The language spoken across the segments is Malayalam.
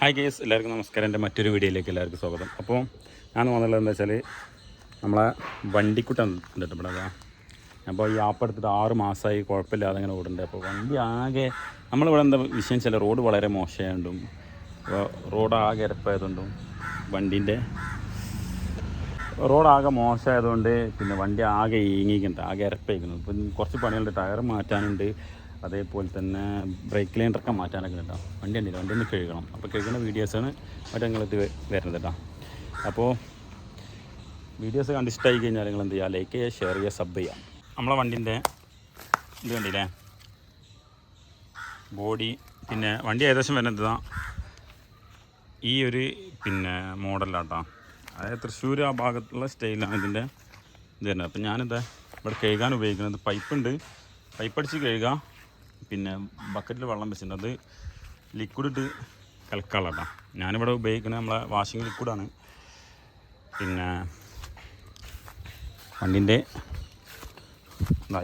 ഹായ് ഗേസ് എല്ലാവർക്കും നമസ്കാരം. എന്റെ മറ്റൊരു വീഡിയോയിലേക്ക് എല്ലാവർക്കും സ്വാഗതം. അപ്പോൾ ഞാൻ വന്നുള്ളത് എന്താ വെച്ചാൽ നമ്മളെ വണ്ടിക്കുട്ടൻ ഉണ്ട് ഇവിടെ. അപ്പോൾ ഈ ആപ്പ് എടുത്തിട്ട് ആറ് മാസമായി കുഴപ്പമില്ലാതെ അങ്ങനെ ഓടുന്നുണ്ട്. അപ്പോൾ വണ്ടി ആകെ നമ്മളിവിടെ എന്താ വിഷയം വെച്ചാൽ റോഡ് വളരെ മോശമായതുകൊണ്ടും അപ്പോൾ റോഡ് ആകെ ഇരപ്പായതുകൊണ്ടും വണ്ടീന്റെ റോഡ് മോശമായതുകൊണ്ട് പിന്നെ വണ്ടി ആകെ ഈങ്ങിക്കുന്നുണ്ട് ആകെ ഇരപ്പായിരിക്കുന്നു ഇപ്പം കുറച്ച് പണികളുണ്ട് ടയർ മാറ്റാനുണ്ട്. അതേപോലെ തന്നെ ബ്രേക്ക് ലൈനറൊക്കെ മാറ്റാനൊക്കെ കേട്ടോ. വണ്ടി ഉണ്ടല്ലോ വണ്ടി ഒന്ന് കഴുകണം. അപ്പോൾ കഴുകുന്ന വീഡിയോസാണ് മറ്റേ നിങ്ങളിത് വരുന്നത് കേട്ടോ. അപ്പോൾ വീഡിയോസ് കണ്ട് ഇഷ്ടമായി കഴിഞ്ഞാൽ നിങ്ങൾ എന്ത് ചെയ്യുക? ലൈക്ക് ചെയ്യുക ഷെയർ ചെയ്യുക സബ് ചെയ്യുക. നമ്മളെ വണ്ടിന്റെ ഇത് കണ്ടില്ലേ? ബോഡി പിന്നെ വണ്ടി ഏകദേശം വരുന്നത് ഈ ഒരു പിന്നെ മോഡലാട്ടോ അതായത് തൃശ്ശൂർ ആ ഭാഗത്തുള്ള സ്റ്റൈലാണ് ഇതിന്റെ ഇത് വരുന്നത്. അപ്പം ഞാനിത് ഇവിടെ കഴുകാൻ ഉപയോഗിക്കുന്നത്. പൈപ്പുണ്ട് പൈപ്പടിച്ച് കഴുകുക. പിന്നെ ബക്കറ്റിൽ വെള്ളം വെച്ചിട്ടുണ്ട്. അത് ലിക്വിഡ് ഇട്ട് കലക്കാളാട്ടോ ഞാനിവിടെ ഉപയോഗിക്കുന്നത് നമ്മളെ വാഷിംഗ് ലിക്വിഡാണ് പിന്നെ വണ്ടിന്റെ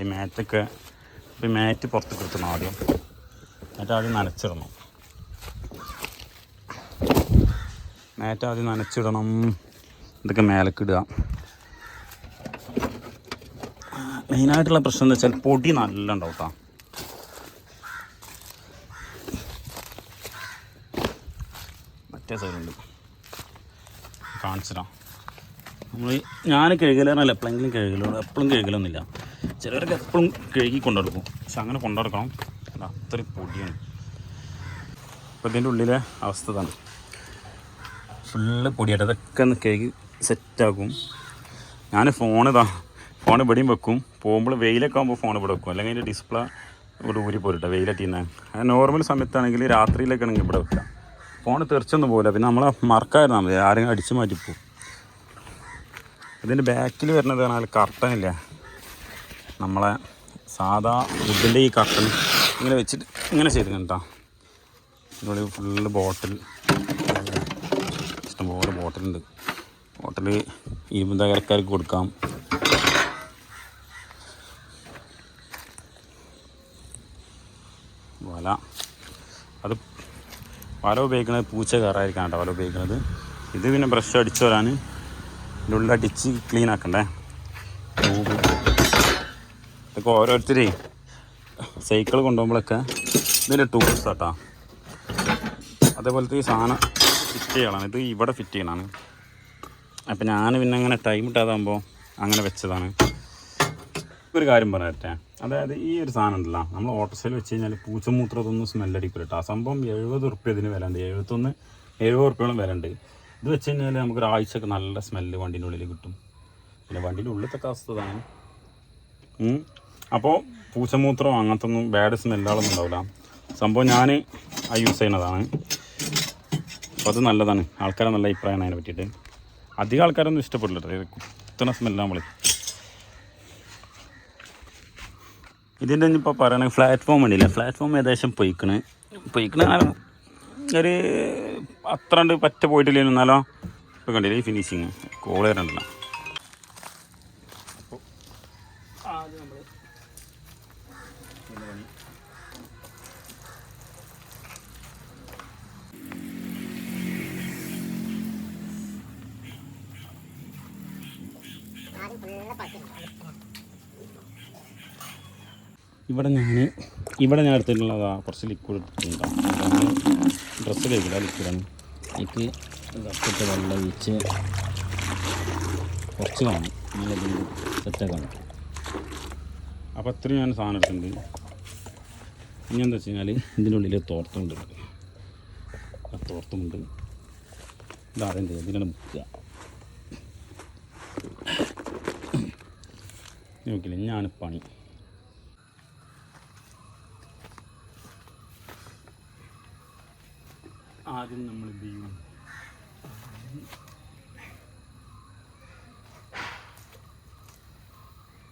ഈ മാറ്റൊക്കെ ഇപ്പോൾ മാറ്റ് പുറത്ത് കൊടുത്തണം ആദ്യം. മാറ്റ് ആദ്യം നനച്ചിടണം. മാറ്റ് ആദ്യം നനച്ചിടണം. ഇതൊക്കെ മേലക്കിടുക മെയിനായിട്ടുള്ള പ്രശ്നം എന്താ വെച്ചാൽ പൊടി നല്ല ഉണ്ടാവും കേട്ടോ മറ്റേ സൈഡുണ്ട് കാണിച്ചിടാം നമ്മൾ ഞാൻ കഴുകലെന്നല്ല എപ്പോഴെങ്കിലും കഴുകലുള്ളൂ എപ്പോഴും കഴുകലൊന്നുമില്ല. ചിലവരൊക്കെ എപ്പോഴും കഴുകി കൊണ്ടെടുക്കും. പക്ഷെ അങ്ങനെ കൊണ്ടെടുക്കണം. അത് അത്രയും പൊടിയാണ്. അപ്പോൾ ഇതിന്റെ ഉള്ളിലെ അവസ്ഥ തന്നെ ഫുള്ള് പൊടിയായിട്ട് അതൊക്കെ ഒന്ന് കഴുകി സെറ്റാക്കും. ഞാൻ ഫോൺ ഇതാ ഫോൺ ഇവിടെയും വെക്കും. പോകുമ്പോൾ വെയിലൊക്കെ ആകുമ്പോൾ ഫോൺ ഇവിടെ വെക്കും. അല്ലെങ്കിൽ അതിന്റെ ഡിസ്പ്ലേ ഇവിടെ ഊരി പോരിട്ടെ വെയിലെത്തിയെന്നാൽ നോർമൽ സമയത്താണെങ്കിൽ രാത്രിയിലൊക്കെ ആണെങ്കിൽ ഇവിടെ വെക്കുക ഫോൺ തെറിച്ചൊന്നും പോകില്ല പിന്നെ നമ്മളെ മറക്കായിരുന്നാൽ മതി. ആരെങ്കിലും അടിച്ചു മാറ്റിപ്പോവും. ഇതിന്റെ ബാക്കിൽ വരുന്നത് പറഞ്ഞാൽ കർട്ടനില്ല. നമ്മളെ സാധാ വുഡിന്റെ ഈ കർട്ടൻ ഇങ്ങനെ വെച്ചിട്ട് ഇങ്ങനെ ചെയ്തിട്ടുണ്ട് കേട്ടോ ഇതിനുള്ളിൽ ഫുള്ള് ബോട്ടിൽ ഇഷ്ടംപോലെ ബോട്ടിലുണ്ട് ബോട്ടിൽ ഇരുപത്തകരക്കാർക്ക് കൊടുക്കാം വല അത് വല ഉപയോഗിക്കുന്നത് പൂച്ച കയറായിരിക്കാം കേട്ടോ വല ഉപയോഗിക്കുന്നത് ഇത് പിന്നെ ബ്രഷ് അടിച്ച് വരാൻ ഇതിന്റെ ഉള്ളിൽ അടിച്ച് ക്ലീൻ ആക്കണ്ടേ? ഇതൊക്കെ ഓരോരുത്തരേ സൈക്കിൾ കൊണ്ടുപോകുമ്പോഴൊക്കെ ഇതിന്റെ ടൂൾസ് കേട്ടോ അതേപോലത്തെ ഈ സാധനം ഫിറ്റ് ചെയ്യണം ഇത് ഇവിടെ ഫിറ്റ് ചെയ്യണമാണ് അപ്പം ഞാൻ പിന്നെ അങ്ങനെ ടൈം ഇട്ടാതാകുമ്പോൾ അങ്ങനെ വെച്ചതാണ്. ഒരു കാര്യം പറയട്ടെ? അതായത് ഈ ഒരു സാധനം ഉണ്ടല്ലോ നമ്മൾ ഓട്ടോസൈൽ വെച്ച് കഴിഞ്ഞാൽ പൂച്ചമൂത്രത്തൊന്നും സ്മെല്ലടിക്കില്ല കേട്ടോ ആ സംഭവം എഴുപത് ഉറുപ്പ്യ ഇതിന് വില ഉണ്ട് എഴുപത്തൊന്ന് എഴുപത് ഉറുപ്പ്യോളം വില ഉണ്ട് ഇത് വെച്ച് കഴിഞ്ഞാൽ നമുക്ക് ഒരാഴ്ചയൊക്കെ നല്ല സ്മെല്ല് വണ്ടീന്റെ ഉള്ളിൽ കിട്ടും. പിന്നെ വണ്ടീന്റെ ഉള്ളിലത്തെ അവസ്ഥതാണ്. അപ്പോൾ പൂച്ചമൂത്രം അങ്ങനത്തെ ഒന്നും ബാഡ് സ്മെല്ലുകളൊന്നും ഉണ്ടാവില്ല സംഭവം ഞാൻ ആ യൂസ് ചെയ്യുന്നതാണ്. അപ്പോൾ അത് നല്ലതാണ്. ആൾക്കാരെ നല്ല അഭിപ്രായമാണ് അതിനെ പറ്റിയിട്ട്. അധികം ആൾക്കാരൊന്നും ഇഷ്ടപ്പെടില്ല കുത്തണ സ്മെല്ലാണ് നമ്മൾ ഇതിന്റെ ഇപ്പോൾ പറയണ ഫ്ലാറ്റ്ഫോം ഉണ്ടല്ലേ ഫ്ലാറ്റ്ഫോം ഏകദേശം പൊയ്ക്കണ്. പൊയ്ക്കണ ഒരു അത്ര കണ്ട് പറ്റ പോയിട്ടില്ല എന്നാലോ? ഇപ്പോൾ കണ്ടില്ലേ ഈ ഫിനിഷിങ് കോൾ വരണ്ടല്ലോ. ആദ്യം നമ്മൾ ഇവിടെ ഞാൻ ഇവിടെ ഞാൻ എടുത്തിട്ടുള്ളത് കുറച്ച് ലിക്വിഡ് എടുത്തിട്ടുണ്ടാവും ഡ്രസ്സ് കഴിക്കില്ല ലിക്വിഡാണ് എനിക്ക് ഇതൊക്കെ വെള്ളം ഒഴിച്ച് കുറച്ച് കാണും. നല്ലതിൽ സെറ്റാക്കാണ് അപ്പോൾ അത്രയും ഞാൻ സാധനം എടുത്തിട്ടുണ്ട്. ഇനി എന്താ വെച്ച് കഴിഞ്ഞാൽ ഇതിന്റെ ഉള്ളിൽ തോർത്തുണ്ട് ആ തോർത്തുമുണ്ട് ഇതാദ്യം ഇതിനാണ് ഇതിനെ മുക്കുക. നോക്കില്ല ഞാൻ പണി. ആദ്യം നമ്മൾ എന്ത് ചെയ്യും?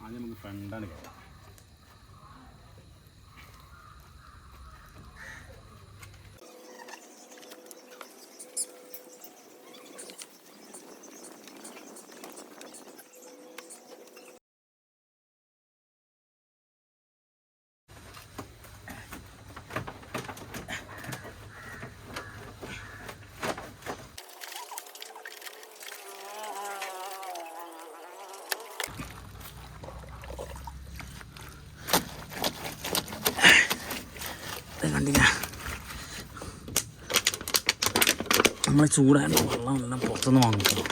ആദ്യം നമുക്ക് ഫ്രണ്ടാണ് കയറാം കണ്ടില്ല? നമ്മൾ ചൂടായ വെള്ളം എല്ലാം പുറത്തുനിന്ന് വാങ്ങിക്കണം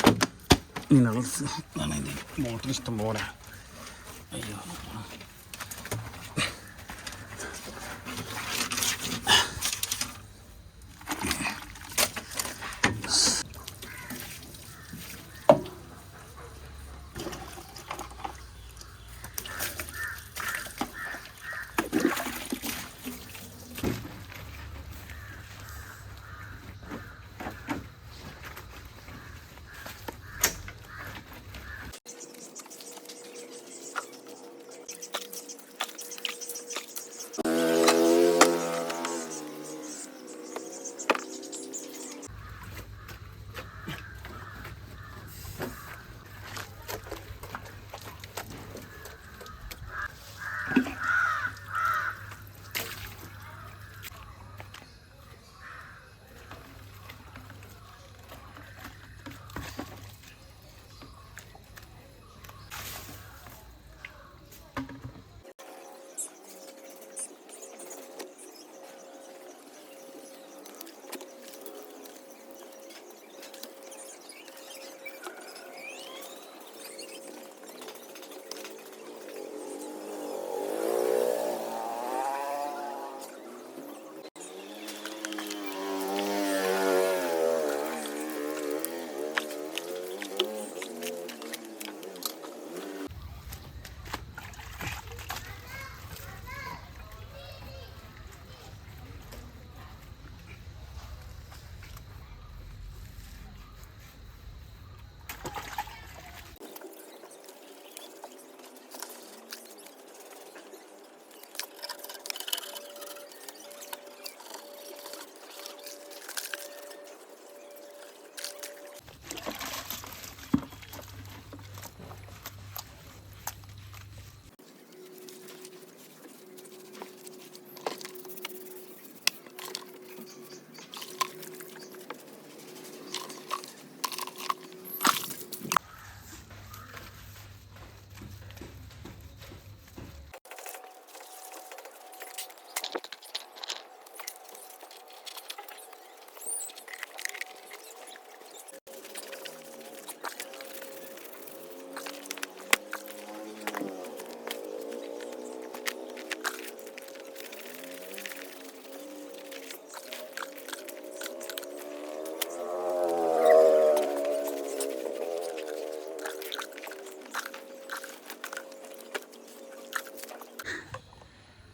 മിനറൽസ് ഇതാണ് ഇത്. മോട്ടർ ഇഷ്ടം പോലെ. അയ്യോ.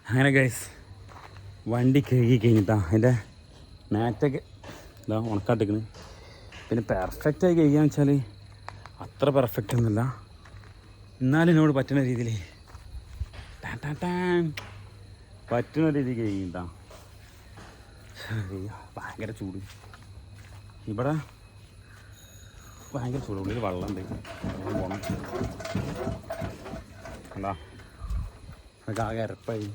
അങ്ങനെ ഗൈസ് വണ്ടി കഴുകി കഴിഞ്ഞിട്ടാ അതിന്റെ മാറ്റൊക്കെ ഇതാ ഉണക്കാട്ടിക്കണ് പിന്നെ പെർഫെക്റ്റായി ആയി കഴിയുകയെന്ന് വെച്ചാൽ അത്ര പെർഫെക്റ്റ് ഒന്നുമില്ല. എന്നാലും എന്നോട് പറ്റുന്ന രീതിയിൽ ടാൻ ടാൻ ടാൻ. പറ്റുന്ന രീതിയിൽ കഴിഞ്ഞിട്ടാ ഭയങ്കര ചൂട്. ഇവിടെ ഭയങ്കര ചൂട്. ഉള്ളിൽ വെള്ളം പോകണം എന്താ അതൊക്കെ ആകെ ഇരപ്പായി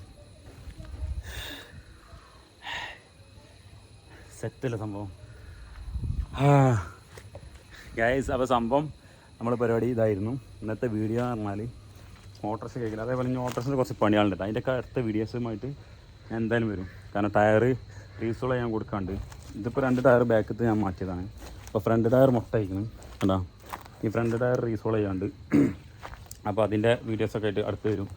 സെറ്റല്ല സംഭവം? ഗൈസ് അപ്പോൾ സംഭവം നമ്മുടെ പരിപാടി ഇതായിരുന്നു. ഇന്നത്തെ വീഡിയോ എന്ന് പറഞ്ഞാൽ മോട്ടോർസ് കേൾക്കില്ല അതേപോലെ ഇനി മോട്ടോർസിന് കുറച്ച് പണികളുണ്ട്. അതിന്റെയൊക്കെ അടുത്ത വീഡിയോസുമായിട്ട് ഞാൻ എന്തായാലും വരും. കാരണം ടയർ റീസോൾ ചെയ്യാൻ കൊടുക്കാണ്ട്. ഇതിപ്പോൾ രണ്ട് ടയർ ബാക്കത്ത് ഞാൻ മാറ്റിയതാണ്. അപ്പോൾ ഫ്രണ്ട് ടയർ മുട്ട കണ്ടോ? ഈ ഫ്രണ്ട് ടയർ റീസോൾ ചെയ്യാണ്ട്. അപ്പോൾ അതിന്റെ വീഡിയോസൊക്കെ ആയിട്ട് അടുത്ത് വരും.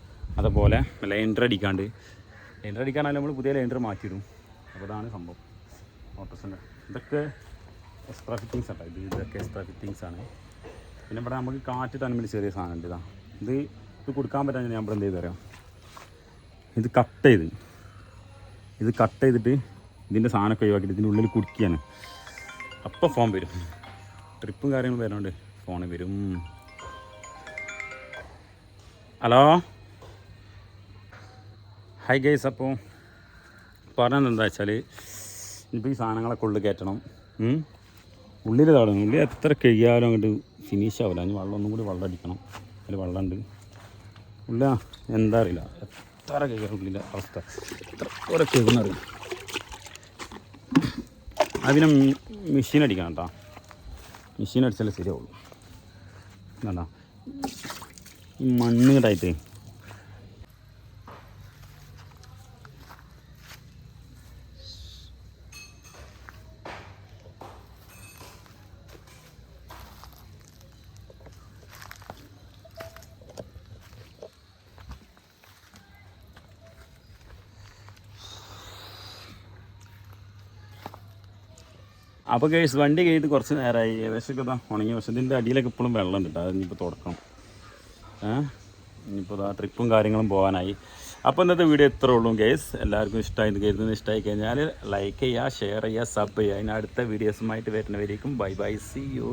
അതുപോലെ ലൈൻഡർ അടിക്കാണ്ട്. ലൈൻഡർ അടിക്കാനായാലും നമ്മൾ പുതിയ ലൈൻഡർ മാറ്റിയിടും. അപ്പോൾ അതാണ് സംഭവം. മോട്ടോർസിന്റെ ഇതൊക്കെ എക്സ്ട്രാ ഫിറ്റിങ്സ് ആട്ടോ. ഇത് ഇതൊക്കെ എക്സ്ട്രാ ഫിറ്റിങ്സ് ആണ്. പിന്നെ ഇവിടെ നമുക്ക് കാറ്റ് തന്നെ വേണ്ടി ചെറിയ സാധനം ഉണ്ട് ഇത്. ഇത് കൊടുക്കാൻ പറ്റാൻ ഞാൻ ഇവിടെ എന്ത് ചെയ്ത് തരാം ഇത് കട്ട് ചെയ്ത്. ഇത് കട്ട് ചെയ്തിട്ട് ഇതിന്റെ സാധനമൊക്കെ ഒഴിവാക്കിയിട്ട് ഇതിന്റെ ഉള്ളിൽ കുടിക്കുകയാണ്. അപ്പോൾ ഫോൺ വരും. ട്രിപ്പും കാര്യങ്ങളും വരുന്നുണ്ട്. ഫോൺ വരും. ഹലോ? ഹൈ ഗൈസ് അപ്പോൾ പറഞ്ഞത് എന്താ വെച്ചാൽ ഇപ്പോൾ ഈ സാധനങ്ങളൊക്കെ ഉള്ളിൽ കയറ്റണം. ഉള്ളിൽ തടണം. ഉള്ളിൽ എത്ര കഴിയാലും അങ്ങോട്ട് ഫിനിഷ് ആവില്ല അതിന് വെള്ളം ഒന്നും കൂടി വെള്ളം അടിക്കണം. അതിൽ വെള്ളമുണ്ട് ഉള്ള എന്താ അറിയില്ല. എത്ര കഴിയാൻ ഉള്ളിലെ അവസ്ഥ. എത്ര കുറെ കേൾക്കുന്നറിയില്ല അതിനെ മെഷീൻ അടിക്കണം കേട്ടോ മെഷീൻ അടിച്ചാലേ ശരിയാവുള്ളൂ. എന്താ ഈ മണ്ണ് കേട്ടായിട്ട് അപ്പോൾ കേസ് വണ്ടി കഴിഞ്ഞിട്ട് കുറച്ച് നേരമായി ഏകദേശം ഇതാ ഉണങ്ങി. പക്ഷേ അടിയിലൊക്കെ ഇപ്പോഴും വെള്ളം ഉണ്ട് അത് ഇനിയിപ്പോൾ തുടക്കണം. ഇനിയിപ്പോൾ ആ ട്രിപ്പും കാര്യങ്ങളും പോകാനായി. അപ്പോൾ ഇന്നത്തെ വീഡിയോ ഇത്രേ ഉള്ളൂ കേസ് എല്ലാവർക്കും ഇഷ്ടമായി കരുതുന്നത് ഇഷ്ടമായി കഴിഞ്ഞാൽ ലൈക്ക് ചെയ്യുക ഷെയർ ചെയ്യുക സബ് ചെയ്യുക. അതിന് അടുത്ത വീഡിയോസുമായിട്ട് വരുന്നവരേക്കും ബൈ ബൈ സി യു